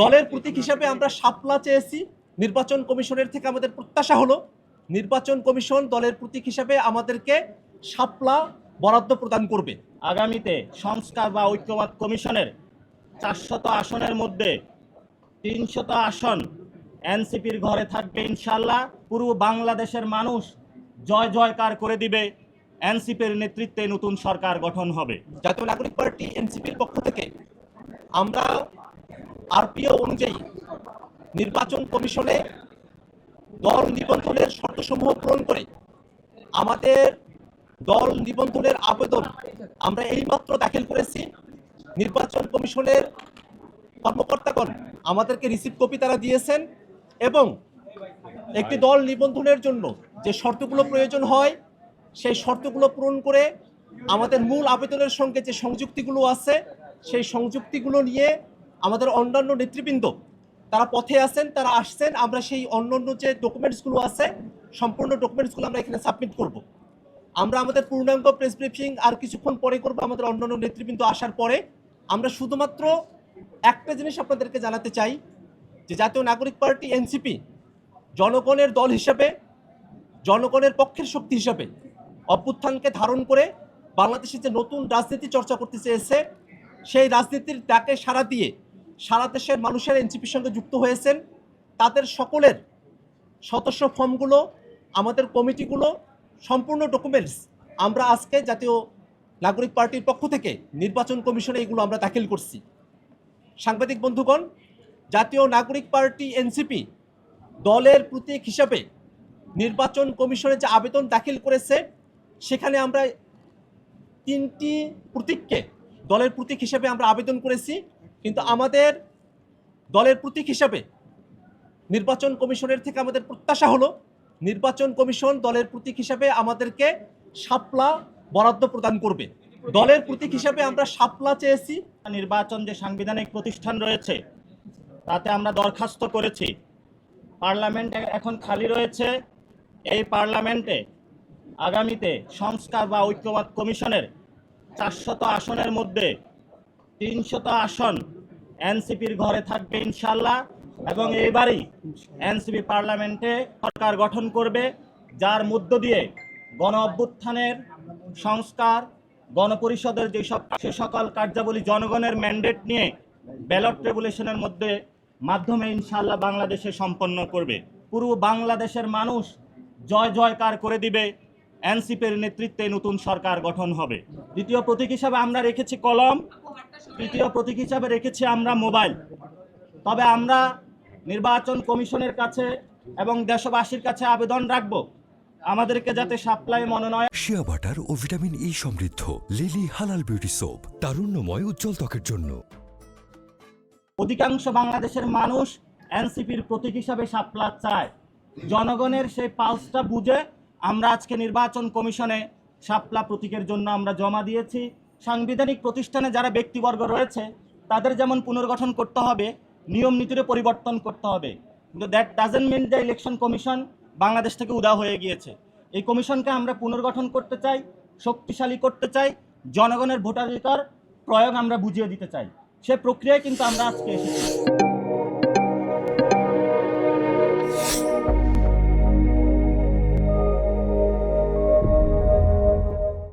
দলের প্রতীক হিসাবে আমরা শাপলা চেয়েছি। নির্বাচন কমিশনের থেকে আমাদের প্রত্যাশা হলো, নির্বাচন কমিশন দলের প্রতীক হিসাবে আমাদেরকে শাপলা বরাদ্দ প্রদান করবে। আগামীতে সংস্কার বা ঐক্যবাদ কমিশনের চারশত আসনের মধ্যে তিনশত আসন এনসিপির ঘরে থাকবে ইনশাল্লাহ পুরো বাংলাদেশের মানুষ জয় জয়কার করে দিবে। এনসিপির নেতৃত্বে নতুন সরকার গঠন হবে। জাতীয় নাগরিক পার্টি এনসিপির পক্ষ থেকে আমরা আরপিও অনুযায়ী নির্বাচন কমিশনে দল নিবন্ধনের শর্তসমূহ পূরণ করে আমাদের দল নিবন্ধনের আবেদন আমরা এইমাত্র দাখিল করেছি। নির্বাচন কমিশনের কর্মকর্তাগণ আমাদেরকে রিসিভ কপি তারা দিয়েছেন এবং একটি দল নিবন্ধনের জন্য যে শর্তগুলো প্রয়োজন হয়, সেই শর্তগুলো পূরণ করে আমাদের মূল আবেদনের সঙ্গে যে সংযুক্তিগুলো আছে, সেই সংযুক্তিগুলো নিয়ে আমাদের অন্যান্য নেতৃবৃন্দ, তারা পথে আছেন, তারা আসছেন, আমরা সেই অন্যান্য যে ডকুমেন্টসগুলো আছে, সম্পূর্ণ ডকুমেন্টসগুলো আমরা এখানে সাবমিট করব। আমরা আমাদের পূর্ণাঙ্গ প্রেস ব্রিফিং আর কিছুক্ষণ পরে করব আমাদের অন্যান্য নেতৃবৃন্দ আসার পরে। আমরা শুধুমাত্র একটা জিনিস আপনাদেরকে জানাতে চাই, যে জাতীয় নাগরিক পার্টি এনসিপি জনগণের দল হিসাবে, জনগণের পক্ষের শক্তি হিসাবে অভ্যুত্থানকে ধারণ করে বাংলাদেশে যে নতুন রাজনীতি চর্চা করতে চেয়েছে, সেই রাজনীতির ডাকে সাড়া দিয়ে সারা দেশের মানুষের এনসিপির সঙ্গে যুক্ত হয়েছেন। তাদের সকলের সদস্য ফর্মগুলো, আমাদের কমিটিগুলো, সম্পূর্ণ ডকুমেন্টস আমরা আজকে জাতীয় নাগরিক পার্টির পক্ষ থেকে নির্বাচন কমিশনে এগুলো আমরা দাখিল করছি। সাংবাদিক বন্ধুগণ, জাতীয় নাগরিক পার্টি এনসিপি দলের প্রতীক হিসাবে নির্বাচন কমিশনে যে আবেদন দাখিল করেছে, সেখানে আমরা তিনটি প্রতীককে দলের প্রতীক হিসাবে আমরা আবেদন করেছি। কিন্তু আমাদের দলের প্রতীক হিসাবে নির্বাচন কমিশনের থেকে আমাদের প্রত্যাশা হলো নির্বাচন কমিশন দলের প্রতীক হিসাবে আমাদেরকে সাপলা বরাদ্দ প্রদান করবে। দলের প্রতীক হিসাবে আমরা সাপলা চেয়েছি। নির্বাচন যে সাংবিধানিক প্রতিষ্ঠান রয়েছে, তাতে আমরা দরখাস্ত করেছি। পার্লামেন্ট এখন খালি রয়েছে। এই পার্লামেন্টে আগামীতে সংস্কার বা ঐক্যবাদ কমিশনের চারশত আসনের মধ্যে তিনশত আসন এনসিপির ঘরে থাকবে ইনশাল্লাহ এবং এইবারই এনসিপি পার্লামেন্টে সরকার গঠন করবে, যার মধ্য দিয়ে গণ অভ্যুত্থানের সংস্কার, গণপরিষদের যেসব সে সকল কার্যাবলী জনগণের ম্যান্ডেট নিয়ে ব্যালট রেগুলেশনের মধ্যে মাধ্যমে ইনশাল্লাহ বাংলাদেশে সম্পন্ন করবে। পুরো বাংলাদেশের মানুষ জয় জয়কার করে দিবে। এনসিপির নেতৃত্বে নতুন সরকার গঠন হবে। দ্বিতীয় প্রতীক হিসাবে আমরা রেখেছি কলম তৃতীয় প্রতীক হিসাবে রেখেছি আমরা মোবাইল। তবে আমরা নির্বাচন কমিশনের কাছে এবং দেশবাসীর কাছে আবেদন রাখব। আমাদেরকে যাতে সাপ্লাই মনোনয়ন শিয়া বাটার ও ভিটামিন ই সমৃদ্ধ লিলি হালাল বিউটি সোপ তারুণ্যময় উজ্জ্বল ত্বকের জন্য। অধিকাংশ বাংলাদেশের মানুষ এনসিপির প্রতীক হিসাবে সাপলা চায়। জনগণের সেই পালসটা বুঝে আমরা আজকে নির্বাচন কমিশনে সাপলা প্রতীকের জন্য আমরা জমা দিয়েছি। সাংবিধানিক প্রতিষ্ঠানে যারা ব্যক্তিবর্গ রয়েছে, তাদের যেমন পুনর্গঠন করতে হবে, নিয়ম নীতিরে পরিবর্তন করতে হবে। কিন্তু that doesn't mean the election commission Bangladesh থেকে উদা হয়ে গিয়েছে। এই কমিশনকে আমরা পুনর্গঠন করতে চাই, শক্তিশালী করতে চাই, জনগণের ভোটাধিকার প্রয়োগ আমরা বুঝিয়ে দিতে চাই। সে প্রক্রিয়ায় কিন্তু আমরা আজকে এসেছি।